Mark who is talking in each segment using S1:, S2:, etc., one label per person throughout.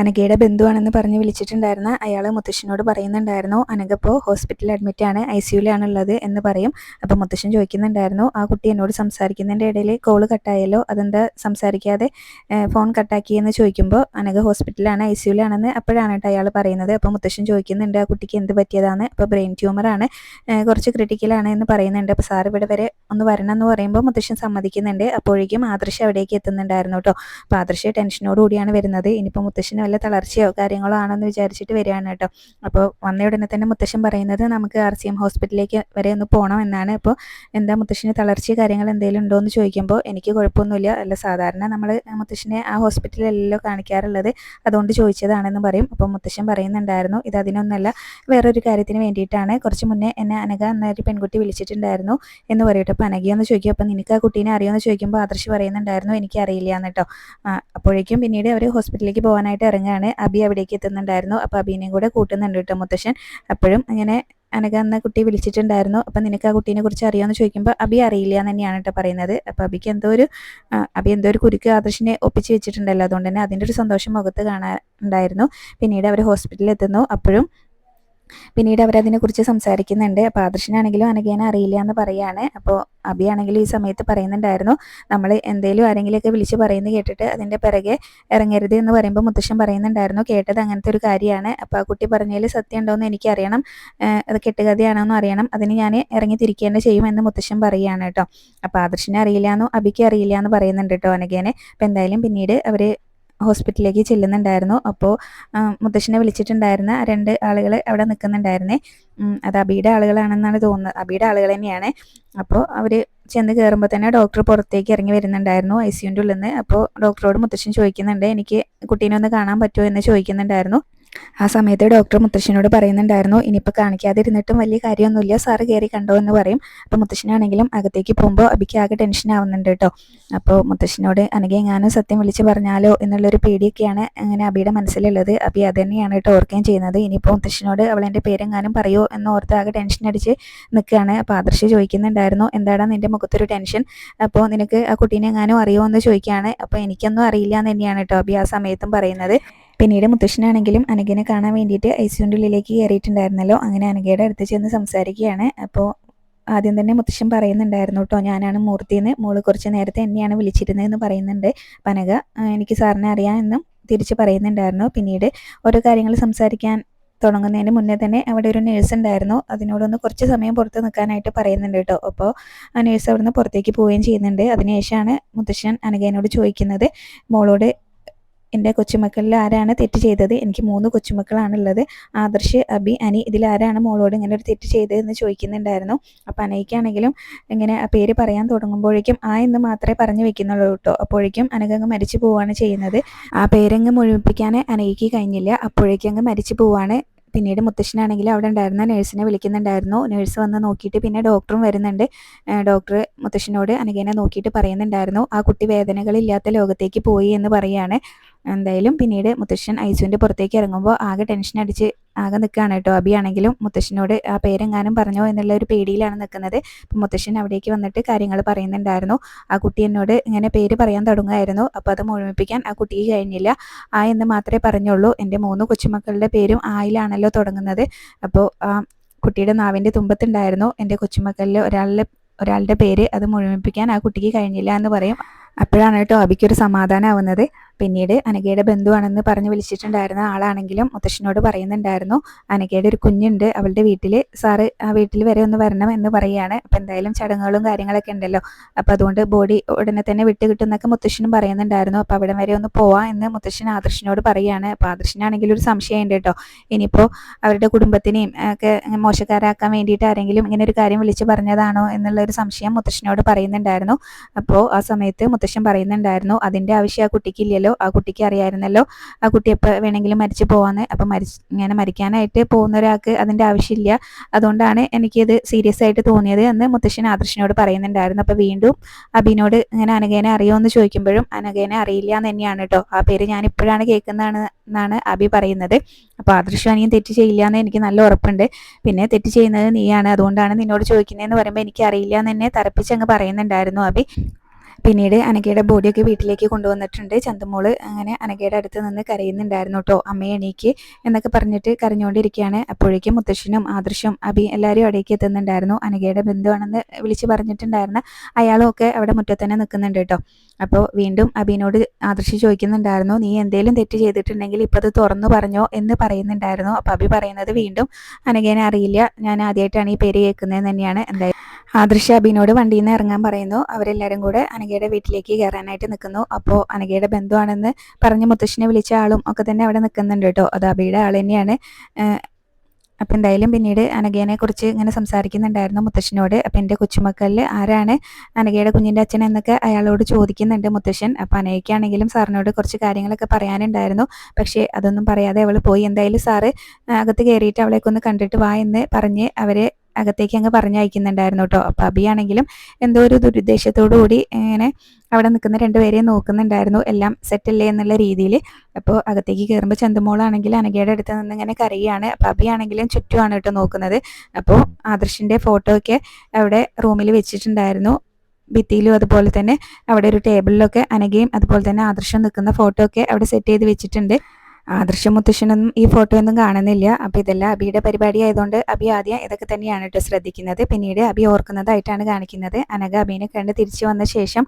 S1: അനഘയുടെ ബന്ധുവാണെന്ന് പറഞ്ഞ് വിളിച്ചിട്ടുണ്ടായിരുന്ന അയാൾ മുത്തശ്ശനോട് പറയുന്നുണ്ടായിരുന്നു അനഘ ഇപ്പോൾ ഹോസ്പിറ്റലിൽ അഡ്മിറ്റ് ആണ് ഐ സിയുലാണുള്ളത് എന്ന് പറയും. അപ്പോൾ മുത്തശ്ശൻ ചോദിക്കുന്നുണ്ടായിരുന്നു ആ കുട്ടി എന്നോട് സംസാരിക്കുന്നതിന്റെ ഇടയിൽ കോൾ കട്ടായല്ലോ അതെന്താ സംസാരിക്കാതെ ഫോൺ കട്ടാക്കി എന്ന് ചോദിക്കുമ്പോൾ അനഘ ഹോസ്പിറ്റലാണ് ഐ സിയുലാണെന്ന് അപ്പോഴാണ് കേട്ടോ അയാൾ പറയുന്നത്. അപ്പോൾ മുത്തശ്ശൻ ചോദിക്കുന്നുണ്ട് ആ കുട്ടിക്ക് എന്ത് പറ്റിയതാണ്? അപ്പോൾ ബ്രെയിൻ ട്യൂമറാണ് കുറച്ച് ക്രിട്ടിക്കലാണ് എന്ന് പറയുന്നുണ്ട്. അപ്പോൾ സാർ ഇവിടെ വരെ ഒന്ന് വരണം എന്ന് പറയുമ്പോൾ മുത്തശ്ശൻ സമ്മതിക്കുന്നുണ്ട്. അപ്പോഴേക്കും ആദർശ അവിടേക്ക് എത്തുന്നുണ്ടായിരുന്നു കേട്ടോ. അപ്പോൾ ആദർശ ടെൻഷനോടുകൂടിയാണ് വരുന്നത്. ഇനിയിപ്പോൾ മുത്തശ്ശന് വല്ല തളർച്ചയോ കാര്യങ്ങളോ ആണെന്ന് വിചാരിച്ചിട്ട് വരികയാണ് കേട്ടോ. അപ്പോൾ വന്ന ഉടനെ തന്നെ മുത്തശ്ശൻ പറയുന്നത് നമുക്ക് ആർ സി എം ഹോസ്പിറ്റലിലേക്ക് വരെ ഒന്ന് പോകണം എന്നാണ്. അപ്പോൾ എന്താ മുത്തശ്ശന് തളർച്ചയോ കാര്യങ്ങൾ എന്തെങ്കിലും ഉണ്ടോ എന്ന് ചോദിക്കുമ്പോൾ എനിക്ക് കുഴപ്പമൊന്നുമില്ല. അല്ല സാധാരണ നമ്മൾ മുത്തശ്ശനെ ആ ഹോസ്പിറ്റലിലല്ലോ കാണിക്കാറുള്ളത്. അതുകൊണ്ട് ചോദിച്ചതാണെന്ന് പറയും. അപ്പോൾ മുത്തശ്ശൻ പറയുന്നുണ്ടായിരുന്നു ഇത് അതിനൊന്നല്ല വേറൊരു കാര്യത്തിന് വേണ്ടിയിട്ടാണ്. കുറച്ച് മുന്നേ എന്നെ അനഘ എന്നൊരു പെൺകുട്ടി വിളിച്ചിട്ടുണ്ടായിരുന്നു എന്ന് പറയട്ടെ. അപ്പോൾ അനഘയെന്ന് ചോദിക്കും അപ്പോൾ നിനക്ക് ആ കുട്ടീനെ അറിയുമെന്ന് ചോദിക്കുമ്പോൾ ആദർശ് പറയുന്നുണ്ടായിരുന്നു എനിക്കറിയില്ല എന്നിട്ടോ അപ്പോഴേക്കും പിന്നീട് അവർ ഹോസ്പിറ്റലിലേക്ക് പോകാനായിട്ട് ഇറങ്ങുകയാണ് അബി അവിടേക്ക് എത്തുന്നുണ്ടായിരുന്നു. അപ്പോൾ അബീനെയും കൂടെ കൂട്ടുന്നുണ്ട് കേട്ടോ മുത്തശ്ശൻ. അപ്പോഴും അങ്ങനെ അനക എന്ന കുട്ടി വിളിച്ചിട്ടുണ്ടായിരുന്നു. അപ്പം നിനക്ക് ആ കുട്ടീനെ കുറിച്ച് അറിയാമെന്ന് ചോദിക്കുമ്പോൾ അബി അറിയില്ല എന്ന് തന്നെയാണ് കേട്ടോ പറയുന്നത്. അപ്പോൾ അബിക്ക് എന്തോ ഒരു അബി എന്തോ ഒരു കുരുക്ക് ആദർശിനെ ഒപ്പിച്ച് വെച്ചിട്ടുണ്ടല്ലോ. അതുകൊണ്ട് തന്നെ അതിന്റെ ഒരു സന്തോഷം മുഖത്ത് കാണാനുണ്ടായിരുന്നു പിന്നീട് അവർ ഹോസ്പിറ്റലിൽ എത്തുന്നു. അപ്പോഴും പിന്നീട് അവരതിനെക്കുറിച്ച് സംസാരിക്കുന്നുണ്ട്. അപ്പോൾ ആദർശനാണെങ്കിലും അനഘേനെ അറിയില്ല എന്ന് പറയാണ്. അപ്പോൾ അബിയാണെങ്കിലും ഈ സമയത്ത് പറയുന്നുണ്ടായിരുന്നു. നമ്മൾ എന്തേലും ആരെങ്കിലുമൊക്കെ വിളിച്ച് പറയുന്നത് കേട്ടിട്ട് അതിന്റെ പിറകെ ഇറങ്ങരുത് എന്ന് പറയുമ്പോൾ മുത്തശ്ശൻ പറയുന്നുണ്ടായിരുന്നു. കേട്ടത് അങ്ങനത്തെ ഒരു കാര്യമാണ്. അപ്പോൾ ആ കുട്ടി പറഞ്ഞതിൽ സത്യം ഉണ്ടോ എന്ന് എനിക്കറിയണം അത് കെട്ടുകഥയാണോന്ന് അറിയണം. അതിന് ഞാൻ ഇറങ്ങി തിരിക്കേണ്ട ചെയ്യുമെന്ന് മുത്തശ്ശൻ പറയുകയാണ് കേട്ടോ. അപ്പോൾ ആദർശനെ അറിയില്ല എന്നോ അബിക്ക് അറിയില്ല എന്ന് പറയുന്നുണ്ട് കേട്ടോ അനഘേനെ. അപ്പോൾ എന്തായാലും പിന്നീട് അവർ ഹോസ്പിറ്റലിലേക്ക് ചെല്ലുന്നുണ്ടായിരുന്നു. അപ്പോൾ മുത്തശ്ശനെ വിളിച്ചിട്ടുണ്ടായിരുന്ന രണ്ട് ആളുകൾ അവിടെ നിൽക്കുന്നുണ്ടായിരുന്നേ. അത് അബിയുടെ ആളുകളാണെന്നാണ് തോന്നുന്നത്. അബിയുടെ ആളുകൾ തന്നെയാണ്. അപ്പോൾ അവർ ചെന്ന് കയറുമ്പോൾ തന്നെ ഡോക്ടർ പുറത്തേക്ക് ഇറങ്ങി വരുന്നുണ്ടായിരുന്നു ഐ സിയുന്റെ ഉള്ളിൽ നിന്ന് അപ്പോൾ ഡോക്ടറോട് മുത്തശ്ശൻ ചോദിക്കുന്നുണ്ട് എനിക്ക് കുട്ടീനെ ഒന്ന് കാണാൻ പറ്റുമോ? എന്ന് ചോദിക്കുന്നുണ്ടായിരുന്നു. ആ സമയത്ത് ഡോക്ടർ മുത്തശ്ശനോട് പറയുന്നുണ്ടായിരുന്നു ഇനിയിപ്പോൾ കാണിക്കാതിരുന്നിട്ടും വലിയ കാര്യമൊന്നുമില്ല സാറ് കയറി കണ്ടോ എന്ന് പറയും. അപ്പോൾ മുത്തശ്ശനാണെങ്കിലും അകത്തേക്ക് പോകുമ്പോൾ അബിക്ക് ആകെ ടെൻഷൻ ആവുന്നുണ്ട് കേട്ടോ അപ്പോൾ മുത്തശ്ശനോട് അനകെ എങ്ങാനും സത്യം വിളിച്ച് പറഞ്ഞാലോ എന്നുള്ളൊരു പേടിയൊക്കെയാണ് അങ്ങനെ അബിയുടെ മനസ്സിലുള്ളത്. അബി അത് തന്നെയാണ് കേട്ടോ ഓർക്കുകയും ചെയ്യുന്നത്. ഇനിയിപ്പോൾ മുത്തശ്ശനോട് അവൾ എന്റെ പേരെങ്ങാനും പറയോ? എന്ന് ഓർത്ത് ആകെ ടെൻഷൻ അടിച്ച് നിൽക്കുകയാണ്. അപ്പോൾ ആദർശ് ചോദിക്കുന്നുണ്ടായിരുന്നു എന്താണ് നിന്റെ മുഖത്തൊരു ടെൻഷൻ അപ്പോൾ നിനക്ക് ആ കുട്ടീനെ എങ്ങാനും അറിയുമോ എന്ന് ചോദിക്കുകയാണ്. അപ്പോൾ എനിക്കൊന്നും അറിയില്ല എന്ന് തന്നെയാണ് കേട്ടോ അബി ആ സമയത്തും പറയുന്നത്. പിന്നീട് മുത്തശ്ശനാണെങ്കിലും അനഘനെ കാണാൻ വേണ്ടിയിട്ട് ഐ സിയുടെ ഉള്ളിലേക്ക് കയറിയിട്ടുണ്ടായിരുന്നല്ലോ. അങ്ങനെ അനഘയുടെ അടുത്ത് ചെന്ന് സംസാരിക്കുകയാണ്. അപ്പോൾ ആദ്യം തന്നെ മുത്തശ്ശൻ പറയുന്നുണ്ടായിരുന്നു കേട്ടോ ഞാനാണ് മൂർത്തിയെന്ന്. മോൾ കുറച്ച് നേരത്തെ എന്നെയാണ് വിളിച്ചിരുന്നതെന്ന് പറയുന്നുണ്ട്. പനക എനിക്ക് സാറിനെ അറിയാമെന്നും തിരിച്ച് പറയുന്നുണ്ടായിരുന്നു. പിന്നീട് ഓരോ കാര്യങ്ങൾ സംസാരിക്കാൻ തുടങ്ങുന്നതിന് മുന്നേ തന്നെ അവിടെ ഒരു നേഴ്സ് ഉണ്ടായിരുന്നു. അതിനോടൊന്ന് കുറച്ച് സമയം പുറത്ത് നിൽക്കാനായിട്ട് പറയുന്നുണ്ട് കേട്ടോ. അപ്പോൾ ആ നേഴ്സ് അവിടുന്ന് പുറത്തേക്ക് പോവുകയും ചെയ്യുന്നുണ്ട്. അതിനുശേഷമാണ് മുത്തശ്ശൻ അനഘേനോട് ചോദിക്കുന്നത് മോളോട് എന്റെ കൊച്ചുമക്കളിൽ ആരാണ് തെറ്റ് ചെയ്തത്? എനിക്ക് മൂന്ന് കൊച്ചുമക്കളാണുള്ളത്. ആദർശ് അബി അനി ഇതിൽ ആരാണ് മോളോട് ഇങ്ങനെ ഒരു തെറ്റ് ചെയ്തതെന്ന് ചോദിക്കുന്നുണ്ടായിരുന്നു. അപ്പം അനയ്ക്കാണെങ്കിലും ഇങ്ങനെ ആ പേര് പറയാൻ തുടങ്ങുമ്പോഴേക്കും ആ എന്ന് മാത്രമേ പറഞ്ഞു വെക്കുന്നുള്ളൂ കേട്ടോ. അപ്പോഴേക്കും അനകങ്ങ് മരിച്ചു പോവുകയാണ് ചെയ്യുന്നത്. ആ പേരങ്ങ് മുഴുമിപ്പിക്കാൻ അനയ്ക്ക് കഴിഞ്ഞില്ല. അപ്പോഴേക്കും അങ്ങ് മരിച്ചു പോവാണ് പിന്നീട് മുത്തശ്ശനാണെങ്കിൽ അവിടെ ഉണ്ടായിരുന്ന. നേഴ്സിനെ വിളിക്കുന്നുണ്ടായിരുന്നു. നേഴ്സ് വന്ന് നോക്കിയിട്ട് പിന്നെ ഡോക്ടറും വരുന്നുണ്ട്. ഡോക്ടർ മുത്തശ്ശനോട് അനഘേനെ നോക്കിയിട്ട് പറയുന്നുണ്ടായിരുന്നു. ആ കുട്ടി വേദനകളില്ലാത്ത ലോകത്തേക്ക് പോയി എന്ന് പറയുകയാണ് എന്തായാലും പിന്നീട് മുത്തശ്ശൻ ഐസുവിന്റെ പുറത്തേക്ക് ഇറങ്ങുമ്പോൾ ആകെ ടെൻഷൻ അടിച്ച് ആകെ നിൽക്കുകയാണ് കേട്ടോ. അബിയാണെങ്കിലും മുത്തശ്ശനോട് ആ പേരെങ്ങാനും പറഞ്ഞോ എന്നുള്ള ഒരു പേടിയിലാണ് നിൽക്കുന്നത്. മുത്തശ്ശൻ അവിടേക്ക് വന്നിട്ട് കാര്യങ്ങൾ പറയുന്നുണ്ടായിരുന്നു. ആ കുട്ടി എന്നോട് ഇങ്ങനെ പേര് പറയാൻ തുടങ്ങുമായിരുന്നു അപ്പോൾ അത് മുഴുമിപ്പിക്കാൻ ആ കുട്ടിക്ക് കഴിഞ്ഞില്ല. ആ എന്ന് മാത്രമേ പറഞ്ഞുള്ളൂ. എന്റെ മൂന്ന് കൊച്ചുമക്കളുടെ പേരും ആയിലാണല്ലോ തുടങ്ങുന്നത്. അപ്പോൾ ആ കുട്ടിയുടെ നാവിന്റെ തുമ്പത്തുണ്ടായിരുന്നു. എന്റെ കൊച്ചുമക്കളിൽ ഒരാളുടെ ഒരാളുടെ പേര് അത് മുഴുമിപ്പിക്കാൻ ആ കുട്ടിക്ക് കഴിഞ്ഞില്ല എന്ന് പറയും. അപ്പോഴാണ് കേട്ടോ അബിക്കൊരു സമാധാനമാവുന്നത് പിന്നീട് അനഘയുടെ ബന്ധുവാണെന്ന് പറഞ്ഞ് വിളിച്ചിട്ടുണ്ടായിരുന്ന ആളാണെങ്കിലും മുത്തശ്ശനോട് പറയുന്നുണ്ടായിരുന്നു. അനഘയുടെ ഒരു കുഞ്ഞുണ്ട് അവളുടെ വീട്ടിൽ സാറ് ആ വീട്ടിൽ വരെ ഒന്ന് വരണം എന്ന് പറയുകയാണ്. അപ്പം എന്തായാലും ചടങ്ങുകളും കാര്യങ്ങളൊക്കെ ഉണ്ടല്ലോ. അപ്പം അതുകൊണ്ട് ബോഡി ഉടനെ തന്നെ വിട്ട് കിട്ടുന്നൊക്കെ മുത്തശ്ശനും പറയുന്നുണ്ടായിരുന്നു. അപ്പം അവിടെ വരെ ഒന്ന് പോവാം എന്ന് മുത്തശ്ശൻ ആദർശനോട് പറയുകയാണ്. അപ്പം ആദർശനാണെങ്കിലും ഒരു സംശയമുണ്ട് കേട്ടോ. ഇനിയിപ്പോൾ അവരുടെ കുടുംബത്തിനെയും ഒക്കെ മോശക്കാരാക്കാൻ വേണ്ടിയിട്ട് ആരെങ്കിലും ഇങ്ങനെ ഒരു കാര്യം വിളിച്ച് പറഞ്ഞതാണോ എന്നുള്ള ഒരു സംശയം മുത്തശ്ശനോട് പറയുന്നുണ്ടായിരുന്നു. അപ്പോൾ ആ സമയത്ത് മുത്തശ്ശൻ പറയുന്നുണ്ടായിരുന്നു അതിന്റെ ആവശ്യം ആ കുട്ടിക്കില്ലല്ലോ ആ കുട്ടിക്ക് അറിയായിരുന്നല്ലോ ആ കുട്ടി എപ്പോൾ വേണമെങ്കിലും മരിച്ചു പോവാന്ന്. അപ്പം മരിച്ച് ഇങ്ങനെ മരിക്കാനായിട്ട് പോകുന്ന ഒരാൾക്ക് അതിന്റെ ആവശ്യമില്ല. അതുകൊണ്ടാണ് എനിക്കിത് സീരിയസ് ആയിട്ട് തോന്നിയത് എന്ന് മുത്തശ്ശൻ ആദർശനോട് പറയുന്നുണ്ടായിരുന്നു. അപ്പോൾ വീണ്ടും അബിനോട് ഇങ്ങനെ അനഘേനെ അറിയോ എന്ന് ചോദിക്കുമ്പോഴും അനഘേനെ അറിയില്ല എന്ന് തന്നെയാണ് കേട്ടോ ആ പേര് ഞാൻ ഇപ്പോഴാണ് കേൾക്കുന്നതാണ് എന്നാണ് അബി പറയുന്നത്. അപ്പോൾ ആദർശം അനിയും തെറ്റ് ചെയ്യില്ല എന്ന് എനിക്ക് നല്ല ഉറപ്പുണ്ട്. പിന്നെ തെറ്റ് ചെയ്യുന്നത് നീയാണ്. അതുകൊണ്ടാണ് നിന്നോട് ചോദിക്കുന്നതെന്ന് പറയുമ്പോൾ എനിക്ക് അറിയില്ല എന്ന് തന്നെ തറപ്പിച്ച് അങ്ങ് പറയുന്നുണ്ടായിരുന്നു അബി. പിന്നീട് അനഘയുടെ ബോഡിയൊക്കെ വീട്ടിലേക്ക് കൊണ്ടുവന്നിട്ടുണ്ട്. ചന്തമോൾ അങ്ങനെ അനഘയുടെ അടുത്ത് നിന്ന് കരയുന്നുണ്ടായിരുന്നു കേട്ടോ അമ്മയെ എണീക്ക് എന്നൊക്കെ പറഞ്ഞിട്ട് കരഞ്ഞുകൊണ്ടിരിക്കുകയാണ്. അപ്പോഴേക്കും മുത്തശ്ശനും ആദർശം അബി എല്ലാവരും അവിടേക്ക് എത്തുന്നുണ്ടായിരുന്നു. അനഘയുടെ ബന്ധുവാണെന്ന് വിളിച്ച് പറഞ്ഞിട്ടുണ്ടായിരുന്ന അയാളും ഒക്കെ അവിടെ മുറ്റത്ത് തന്നെ നിൽക്കുന്നുണ്ട് കേട്ടോ അപ്പോൾ വീണ്ടും അബിനോട് ആദർശി ചോദിക്കുന്നുണ്ടായിരുന്നു നീ എന്തേലും തെറ്റ് ചെയ്തിട്ടുണ്ടെങ്കിൽ ഇപ്പം അത് തുറന്നു പറഞ്ഞോ എന്ന് പറയുന്നുണ്ടായിരുന്നു. അപ്പോൾ അബി പറയുന്നത് വീണ്ടും അനഘേനെ അറിയില്ല. ഞാൻ ആദ്യമായിട്ടാണ് ഈ പേര് കേൾക്കുന്നത് തന്നെയാണ്. എന്തായാലും ആദർശ അബിനോട് വണ്ടിയിൽ നിന്ന് ഇറങ്ങാൻ പറയുന്നു. അവരെല്ലാവരും കൂടെ അനഘയുടെ വീട്ടിലേക്ക് കയറാനായിട്ട് നിൽക്കുന്നു. അപ്പോൾ അനഘയുടെ ബന്ധുവാണെന്ന് പറഞ്ഞ് മുത്തശ്ശിനെ വിളിച്ച ആളും ഒക്കെ തന്നെ അവിടെ നിൽക്കുന്നുണ്ട് കേട്ടോ. അത് അബിയുടെ ആൾ തന്നെയാണ്. അപ്പം എന്തായാലും പിന്നീട് അനഘേനെ കുറിച്ച് ഇങ്ങനെ സംസാരിക്കുന്നുണ്ടായിരുന്നു മുത്തശ്ശനോട്. അപ്പം എന്റെ കൊച്ചുമക്കളിൽ ആരാണ് അനഘയുടെ കുഞ്ഞിന്റെ അച്ഛൻ എന്നൊക്കെ അയാളോട് ചോദിക്കുന്നുണ്ട് മുത്തശ്ശൻ. അപ്പം അനഘയ്ക്കാണെങ്കിലും സാറിനോട് കുറച്ച് കാര്യങ്ങളൊക്കെ പറയാനുണ്ടായിരുന്നു. പക്ഷേ അതൊന്നും പറയാതെ അവൾ പോയി. എന്തായാലും സാറ് അകത്ത് കയറിയിട്ട് അവളേക്കൊന്ന് കണ്ടിട്ട് വാ എന്ന് പറഞ്ഞ് അവരെ അകത്തേക്ക് അങ്ങ് പറഞ്ഞയക്കുന്നുണ്ടായിരുന്നു കേട്ടോ. അപ്പോൾ അബിയാണെങ്കിലും എന്തോ ഒരു ദുരുദ്ദേശത്തോടു കൂടി ഇങ്ങനെ അവിടെ നിൽക്കുന്ന രണ്ടുപേരെയും നോക്കുന്നുണ്ടായിരുന്നു. എല്ലാം സെറ്റല്ലേ എന്നുള്ള രീതിയിൽ അപ്പോൾ അകത്തേക്ക് കയറുമ്പോൾ ചന്തുമോളാണെങ്കിൽ അനഘയുടെ അടുത്ത് നിന്ന് ഇങ്ങനെ കരയാണ് അപ്പോൾ അബിയാണെങ്കിലും ചുറ്റുമാണ് കേട്ടോ നോക്കുന്നത്. അപ്പോൾ ആദർശിന്റെ ഫോട്ടോ ഒക്കെ അവിടെ റൂമിൽ വെച്ചിട്ടുണ്ടായിരുന്നു. ഭിത്തിയിലും അതുപോലെ തന്നെ അവിടെ ഒരു ടേബിളിലൊക്കെ അനഘയും അതുപോലെ തന്നെ ആദർശം നിൽക്കുന്ന ഫോട്ടോ ഒക്കെ അവിടെ സെറ്റ് ചെയ്ത് വെച്ചിട്ടുണ്ട്. ആദർശ മുത്തശ്ശനൊന്നും ഈ ഫോട്ടോ ഒന്നും കാണുന്നില്ല. അപ്പോൾ ഇതെല്ലാം അബിയുടെ പരിപാടി ആയതുകൊണ്ട് അബി ആദ്യം ഇതൊക്കെ തന്നെയാണ് കേട്ടോ ശ്രദ്ധിക്കുന്നത്. പിന്നീട് അബി ഓർക്കുന്നതായിട്ടാണ് കാണിക്കുന്നത്. അനഘ അബീനെ കണ്ട് തിരിച്ചു വന്ന ശേഷം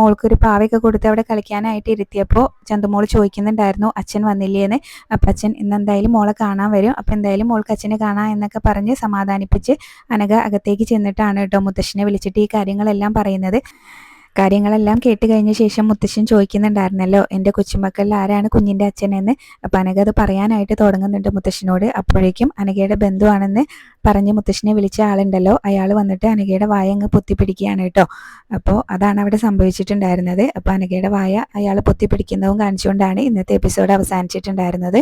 S1: മോൾക്കൊരു പാവയൊക്കെ കൊടുത്ത് അവിടെ കളിക്കാനായിട്ട് ഇരുത്തിയപ്പോൾ ചന്തുമോൾ ചോദിക്കുന്നുണ്ടായിരുന്നു അച്ഛൻ വന്നില്ലേന്ന്? അപ്പം അച്ഛൻ ഇന്ന് എന്തായാലും മോളെ കാണാൻ വരും. അപ്പം എന്തായാലും മോൾക്ക് അച്ഛനെ കാണാം എന്നൊക്കെ പറഞ്ഞ് സമാധാനിപ്പിച്ച് അനഘ അകത്തേക്ക് ചെന്നിട്ടാണ് കേട്ടോ മുത്തശ്ശനെ വിളിച്ചിട്ട് ഈ കാര്യങ്ങളെല്ലാം പറയുന്നത്. കാര്യങ്ങളെല്ലാം കേട്ട് കഴിഞ്ഞ ശേഷം മുത്തശ്ശൻ ചോദിക്കുന്നുണ്ടായിരുന്നല്ലോ എന്റെ കൊച്ചുമക്കളിൽ ആരാണ് കുഞ്ഞിന്റെ അച്ഛനെന്ന്? അപ്പം അനഘ അത് പറയാനായിട്ട് തുടങ്ങുന്നുണ്ട് മുത്തശ്ശനോട്. അപ്പോഴേക്കും അനഘയുടെ ബന്ധുവാണെന്ന് പറഞ്ഞ് മുത്തശ്ശനെ വിളിച്ച ആളുണ്ടല്ലോ. അയാൾ വന്നിട്ട് അനഘയുടെ വായ അങ്ങ് പൊത്തിപ്പിടിക്കുകയാണ് കേട്ടോ. അപ്പോൾ അതാണ് അവിടെ സംഭവിച്ചിട്ടുണ്ടായിരുന്നത്. അപ്പോൾ അനഘയുടെ വായ അയാൾ പൊത്തിപ്പിടിക്കുന്നതും കാണിച്ചുകൊണ്ടാണ് ഇന്നത്തെ എപ്പിസോഡ് അവസാനിച്ചിട്ടുണ്ടായിരുന്നത്.